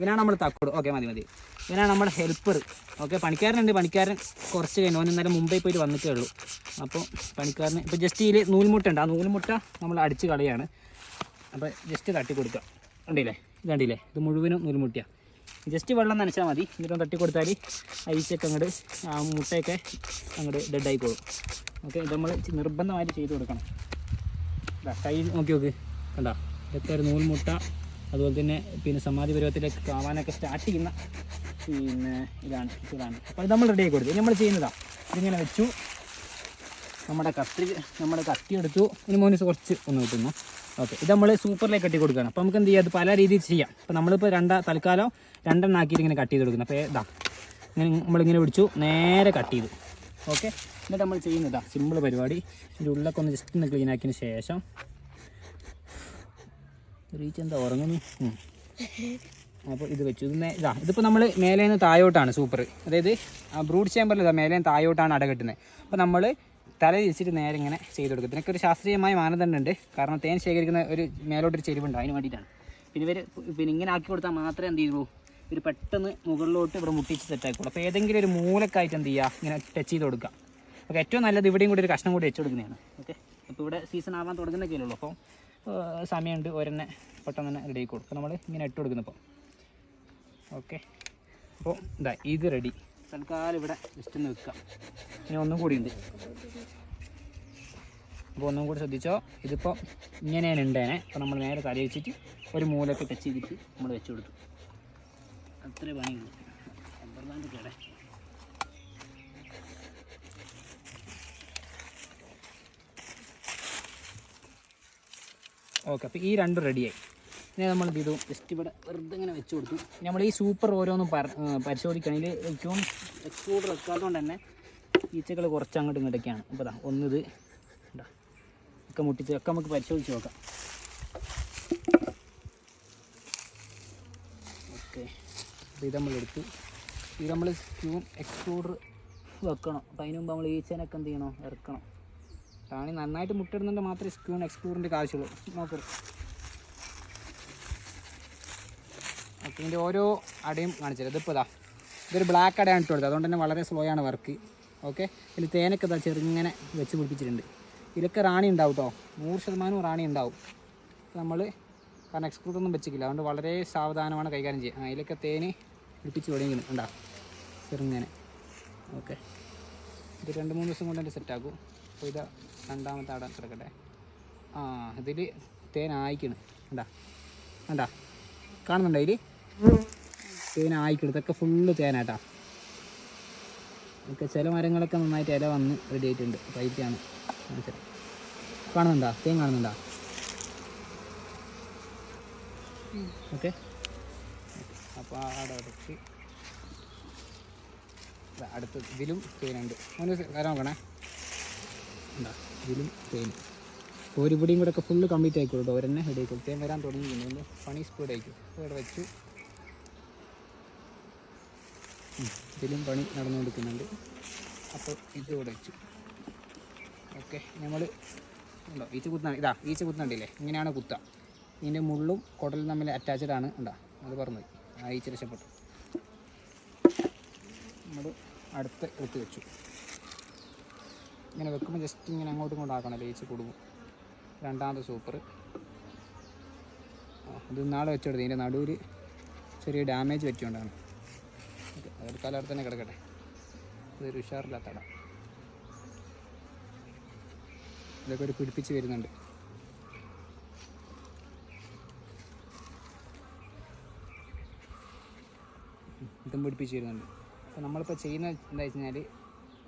ഇവനാണ് നമ്മൾ തക്കോട്. ഓക്കെ മതി മതി. ഇവനാണ് നമ്മുടെ ഹെൽപ്പർ. ഓക്കെ പണിക്കാരനുണ്ട്. പണിക്കാരൻ കുറച്ച് കഴിഞ്ഞു. ഓൻ ഇന്നലെ മുംബൈ പോയിട്ട് വന്നിട്ടേ ഉള്ളൂ. അപ്പോൾ പണിക്കാരന് ഇപ്പോൾ ജസ്റ്റ് ഇതിൽ നൂൽമുട്ട ഉണ്ട് ആ നൂൽമുട്ട നമ്മൾ അടിച്ച് കളയാണ്. അപ്പോൾ ജസ്റ്റ് തട്ടി കൊടുക്കുക കണ്ടില്ലേ? ഇത് കണ്ടില്ലേ? ഇത് മുഴുവനും നൂൽമുട്ടിയാണ് ജസ്റ്റ് വെള്ളം നനച്ചാൽ മതി. എന്നിട്ട് തട്ടി കൊടുത്താൽ ഐസൊക്കെ അങ്ങോട്ട് ആ മുട്ടയൊക്കെ അങ്ങോട്ട് ഡെഡായിക്കോളും ഓക്കെ ഇത് നമ്മൾ നിർബന്ധമായിട്ട് ചെയ്ത് കൊടുക്കണം. കൈ നോക്കി നോക്ക്. കണ്ടോ? ഇതൊക്കെ ഒരു അതുപോലെ തന്നെ പിന്നെ സമാധി പരുവത്തിലേക്ക് കാവാനൊക്കെ സ്റ്റാർട്ട് ചെയ്യുന്ന പിന്നെ ഇതാണ് ഇതാണ്. അപ്പോൾ നമ്മൾ റെഡി ആക്കി കൊടുത്തു. നമ്മൾ ചെയ്യുന്നതാണ് ഇതിങ്ങനെ വെച്ചു. നമ്മുടെ കത്തി നമ്മുടെ കത്തി എടുത്തു. ഇനി മോനിസ് കുറച്ച് ഒന്ന് കിട്ടുന്നു. ഓക്കെ. ഇത് നമ്മൾ സൂപ്പറിലേക്ക് കട്ടി കൊടുക്കുകയാണ്. അപ്പോൾ നമുക്ക് എന്ത് ചെയ്യാം? അത് പല രീതിയിൽ ചെയ്യാം. അപ്പോൾ നമ്മളിപ്പോൾ രണ്ട തൽക്കാലം രണ്ടെണ്ണം ആക്കിയിട്ട് ഇങ്ങനെ കട്ട് ചെയ്ത് കൊടുക്കുന്നത് അപ്പോൾ ഇതാ. ഇങ്ങനെ നമ്മളിങ്ങനെ പിടിച്ചു. നേരെ കട്ട് ചെയ്തു. ഓക്കെ. എന്നിട്ട് നമ്മൾ ചെയ്യുന്നതാ. സിമ്പിൾ പരിപാടി. ഇതിന്റെ ഉള്ളിലൊക്കെ ഒന്ന് ജസ്റ്റ് ഒന്ന് ക്ലീൻ ആക്കിയതിന് ശേഷം റീച്ച് എന്താ? ഉറങ്ങുന്നു. അപ്പോൾ ഇത് വെച്ചു. ഇത് ഇതാ ഇതിപ്പോൾ നമ്മൾ മേലെ നിന്ന് താഴോട്ടാണ് സൂപ്പർ അതായത് ബ്രൂഡ് ചേമ്പറിൽ ഇതാ നിന്ന് താഴോട്ടാണ് അട കെട്ടുന്നത് അപ്പോൾ നമ്മൾ തല തിരിച്ചിട്ട് നേരെ ഇങ്ങനെ ചെയ്ത് കൊടുക്കും. ഇതിനൊക്കെ ഒരു ശാസ്ത്രീയമായ മാനദണ്ഡം ഉണ്ട്. കാരണം തേൻ ശേഖരിക്കുന്ന ഒരു മേലോട്ടൊരു ചെരിവുണ്ട്. അതിന് വേണ്ടിയിട്ടാണ്. പിന്നെ ഇവർ പിന്നെ ഇങ്ങനെ ആക്കി കൊടുത്താൽ മാത്രമേ എന്ത് ചെയ്യുള്ളൂ ഒരു പെട്ടെന്ന് മുകളിലോട്ട് ഇവിടെ മുട്ടിച്ച് സെറ്റാക്കുള്ളൂ അപ്പോൾ ഏതെങ്കിലും ഒരു മൂലക്കായിട്ട് എന്ത് ചെയ്യുക ഇങ്ങനെ ടച്ച് ചെയ്ത് കൊടുക്കുക അപ്പോൾ ഏറ്റവും നല്ലത് ഇവിടെയും കൂടി ഒരു കഷ്ണം കൂടി വെച്ച് കൊടുക്കുന്നതാണ്. ഓക്കെ അപ്പോൾ ഇവിടെ സീസൺ ആവാൻ തുടങ്ങുന്നൊക്കെ ഉള്ളൂ. അപ്പോൾ സമയമുണ്ട്. ഒരെണ്ണെ പെട്ടെന്ന് തന്നെ റെഡി ആക്കി കൊടുക്കും. നമ്മൾ ഇങ്ങനെ ഇട്ട് കൊടുക്കുന്നു ഇപ്പോൾ ഓക്കെ അപ്പോൾ ഇതാ ഇത് റെഡി തൽക്കാലം ഇവിടെ ജസ്റ്റ് ഒന്ന് വെക്കാം. ഇനി ഒന്നും കൂടി ഉണ്ട്. അപ്പോൾ ഒന്നും കൂടി ശ്രദ്ധിച്ചോ? ഇതിപ്പോൾ ഇങ്ങനെയാണ് ഉണ്ടേനെ അപ്പോൾ നമ്മൾ നേരെ തല വെച്ചിട്ട് ഒരു മൂലൊക്കെ ടച്ച് ചെയ്തിട്ട് നമ്മൾ വെച്ച് കൊടുത്തു. അത്രേ പണിയുള്ളൂ. ബാൻഡ് കേടേ ഓക്കെ അപ്പോൾ ഈ രണ്ടും റെഡിയായി ഇനി നമ്മൾ എന്ത് ചെയ്തു? ജസ്റ്റ് ഇവിടെ വെറുതെ ഇങ്ങനെ വെച്ച് കൊടുത്തു. നമ്മൾ ഈ സൂപ്പർ ഓരോന്നും പരിശോധിക്കുകയാണെങ്കിൽ ഏറ്റവും എക്സ്പ്ലോഡ് വെക്കാത്തതുകൊണ്ട് തന്നെ ഈച്ചകൾ കുറച്ച് അങ്ങോട്ടും ഇങ്ങോട്ടൊക്കെയാണ് അപ്പോൾ ഇതാ ഒന്നിത് ഇതാ ഒക്കെ മുട്ടിച്ച് ഒക്കെ നമുക്ക് പരിശോധിച്ച് നോക്കാം. ഓക്കെ അപ്പോൾ ഇത് നമ്മൾ എടുത്തു. ഇത് നമ്മൾ ക്യൂൺ എക്സ്പ്ലോഡർ വെക്കണം. അപ്പോൾ അതിന് മുമ്പ് നമ്മൾ ഈച്ചേനൊക്കെ എന്ത് ചെയ്യണം? ഇറക്കണം. റാണി നന്നായിട്ട് മുട്ടിടുന്നുണ്ട് മാത്രമേ സ്ക്യൂൺ എക്സ്പ്ലൂറിന്റെ ആവശ്യമുള്ളൂ നോക്കൂ. ഇതിന്റെ ഓരോ അടയും കാണിച്ചത് ഇതിപ്പോൾ ഇതാ ഇതൊരു ബ്ലാക്ക് അടയാണ് ഇട്ട് കൊടുത്തത് അതുകൊണ്ട് തന്നെ വളരെ സ്ലോ ആണ് വർക്ക് ഓക്കെ ഇതിൽ തേനൊക്കെ ഇതാ ചെറുങ്ങനെ വെച്ച് പിടിപ്പിച്ചിട്ടുണ്ട്. ഇതിലൊക്കെ റാണി ഉണ്ടാവും കേട്ടോ നൂറ് ശതമാനവും റാണി ഉണ്ടാവും. നമ്മൾ കാരണം എക്സ്ക്രൂട്ട് ഒന്നും വെച്ചിട്ടില്ല. അതുകൊണ്ട് വളരെ സാവധാനമാണ് കൈകാര്യം ചെയ്യുക. ആ, ഇതിലൊക്കെ തേന് പിടിപ്പിച്ച് തുടങ്ങിയിരുന്നു ഉണ്ടാ ചെറുങ്ങനെ. ഓക്കെ ഇത് രണ്ട് മൂന്ന് ദിവസം കൊണ്ട് തന്നെ സെറ്റാക്കും അപ്പോൾ ഇത് രണ്ടാമത്തെ അവിടെ കിടക്കട്ടെ. ആ ഇതിൽ തേൻ ആയിക്കണ്. കണ്ടാ? കണ്ടാ? കാണുന്നുണ്ടോ ഇതിൽ തേൻ ആയിക്കണ്. ഇതൊക്കെ ഫുള്ള് തേനാട്ടാ. ഒക്കെ ചില മരങ്ങളൊക്കെ നന്നായിട്ട് ഇല വന്ന് റെഡി ആയിട്ടുണ്ട്. അതിന്റെയാണ് കാണുന്നുണ്ടോ? തേൻ കാണുന്നുണ്ടോ? ഓക്കെ. അപ്പോൾ അവിടെ അടച്ച് ദാ അടുത്ത് ഇതിലും തേനുണ്ട് അവന് വരാൻ നോക്കണേ. എന്താ ഇതിലും പെയിൻ ഒരു പിടിയും കൂടെ ഒക്കെ ഫുള്ള് കംപ്ലീറ്റ് ആയിക്കോളൂ കേട്ടോ ഒരെന്നെ ഹെഡി ആയിക്കോളൂ തേൻ വരാൻ തുടങ്ങി. അതിന്റെ പണി സ്പീഡ് അപ്പോൾ ഇവിടെ വെച്ചു. ഇതിലും പണി നടന്നുകൊണ്ടിരിക്കുന്നുണ്ട്. അപ്പോൾ ഇത് ഇവിടെ വെച്ചു. ഓക്കെ. നമ്മൾ ഉണ്ടോ? ഈച്ച കുത്തുന്ന ഇതാ ഈച്ച കുത്തുന്നുണ്ടല്ലേ? ഇങ്ങനെയാണ് കുത്തുക. ഇതിന്റെ മുള്ളും കുടലും തമ്മിൽ അറ്റാച്ച്ഡ് ആണ്. ഉണ്ടോ? അത് പറഞ്ഞു ആ ഈച്ച രക്ഷപ്പെട്ടു. നമ്മൾ അടുത്ത് എടുത്ത് വെച്ചു. ഇങ്ങനെ വെക്കുമ്പോൾ ജസ്റ്റ് ഇങ്ങനെ അങ്ങോട്ടും ഇങ്ങോട്ടും ആക്കണം. ലയിച്ച് കൊടുക്കും രണ്ടാമത്തെ സൂപ്പർ അത് നാളെ വെച്ചെടുത്ത്. ഇതിന്റെ നടുവിൽ ചെറിയ ഡാമേജ് പറ്റിയോണ്ടാണ്. അതൊരു കാലത്ത് തന്നെ കിടക്കട്ടെ. ഇതൊരു ഉഷാറില്ലാത്ത ഇടം. ഇതൊക്കെ ഒരു പിടിപ്പിച്ച് വരുന്നുണ്ട്. ഇതും പിടിപ്പിച്ച് വരുന്നുണ്ട്. അപ്പോൾ നമ്മളിപ്പോൾ ചെയ്യുന്ന എന്താ വെച്ച് കഴിഞ്ഞാൽ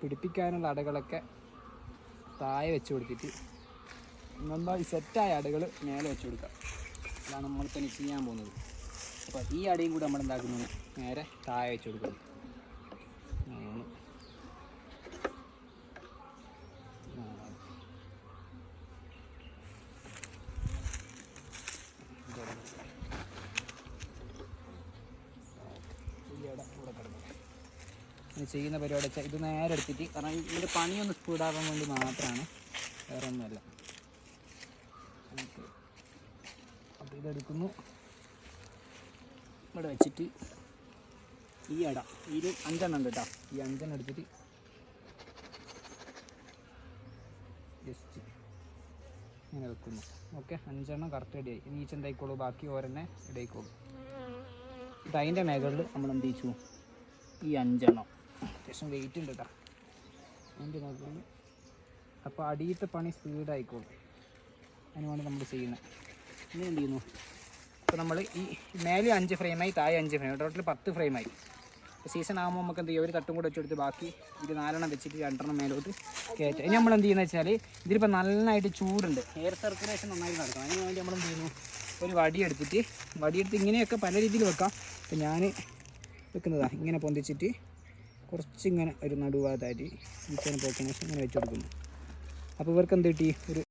പിടിപ്പിക്കാനുള്ള അടകളൊക്കെ താഴെ വെച്ച് കൊടുത്തിട്ട് നമ്മൾ ഈ സെറ്റായ അടകൾ മേലെ വെച്ച് കൊടുക്കുക. അതാണ് നമ്മൾ തന്നെ ചെയ്യാൻ പോകുന്നത്. അപ്പോൾ ഈ അടയും കൂടി നമ്മൾ എന്താക്കുന്നത് നേരെ താഴെ വെച്ച് കൊടുക്കുന്നു മൂന്ന് നാല് ഈ ഇട ഇവിടെ കിടന്നു ഇനി ചെയ്യുന്ന പരിപാടി വെച്ചാൽ ഇത് നേരെ എടുത്തിട്ട് കാരണം ഇതിന്റെ പണിയൊന്ന് സ്പീഡാകാൻ വേണ്ടി മാത്രമാണ് വേറെ ഒന്നുമല്ല അപ്പോൾ ഇതെടുക്കുന്നു ഇവിടെ വെച്ചിട്ട് ഈ അട. ഈ ഒരു അഞ്ചെണ്ണം ഉണ്ട് കേട്ടോ. ഈ അഞ്ചെണ്ണം എടുത്തിട്ട് ജസ്റ്റ് ഇങ്ങനെ വെക്കുന്നു. ഓക്കെ. അഞ്ചെണ്ണം കറക്റ്റ് റെഡിയായി ഇനി ഈച്ച എന്തായിക്കോളൂ ബാക്കി ഓരെന്നെ ഇടയിക്കോളൂ ഇത് അതിന്റെ മേഖലയിൽ നമ്മൾ എന്ത് ചെയ്യിച്ചു? ഈ അഞ്ചെണ്ണം. അത്യാവശ്യം വെയിറ്റ് ഉണ്ട് കേട്ടോ അതിന്റെ മേഖലയിൽ അപ്പോൾ അടിയത്തെ പണി സ്പീഡായിക്കോളും അതിന് വേണ്ടി നമ്മൾ ചെയ്യുന്നത് ഇനി എന്ത് ചെയ്യുന്നു? ഇപ്പോൾ നമ്മൾ ഈ മേലെ അഞ്ച് ഫ്രെയിമായി താഴെ അഞ്ച് ഫ്രെയിം ടോട്ടൽ പത്ത് ഫ്രെയിമായി സീസൺ ആകുമ്പോൾ നമുക്ക് എന്ത് ചെയ്യും? ഒരു തട്ടും കൂടെ വെച്ചെടുത്ത് ബാക്കി ഇത് നാലെണ്ണം വെച്ചിട്ട് രണ്ടെണ്ണം മേലോട്ട് കയറ്റുക ഇനി നമ്മൾ എന്ത് ചെയ്യുന്നത് വെച്ചാൽ ഇതിലിപ്പോൾ നന്നായിട്ട് ചൂടുണ്ട്. എയർ സർക്കുലേഷൻ നന്നായിട്ട് നടക്കണം. അതിന് വേണ്ടി നമ്മൾ എന്ത് ചെയ്യുന്നു? ഒരു വടി എടുത്തിട്ട് വടിയെടുത്ത് ഇങ്ങനെയൊക്കെ പല രീതിയിൽ വെക്കാം. ഇപ്പം ഞാൻ വെക്കുന്നതാണ് ഇങ്ങനെ പൊന്തിച്ചിട്ട് കുറച്ചിങ്ങനെ ഒരു നടുവാതായിട്ട് ഈ പോക്കിന് ശേഷം ഇങ്ങനെ വെച്ച് കൊടുക്കുന്നു അപ്പോൾ ഇവർക്ക് എന്ത് കിട്ടി? ഒരു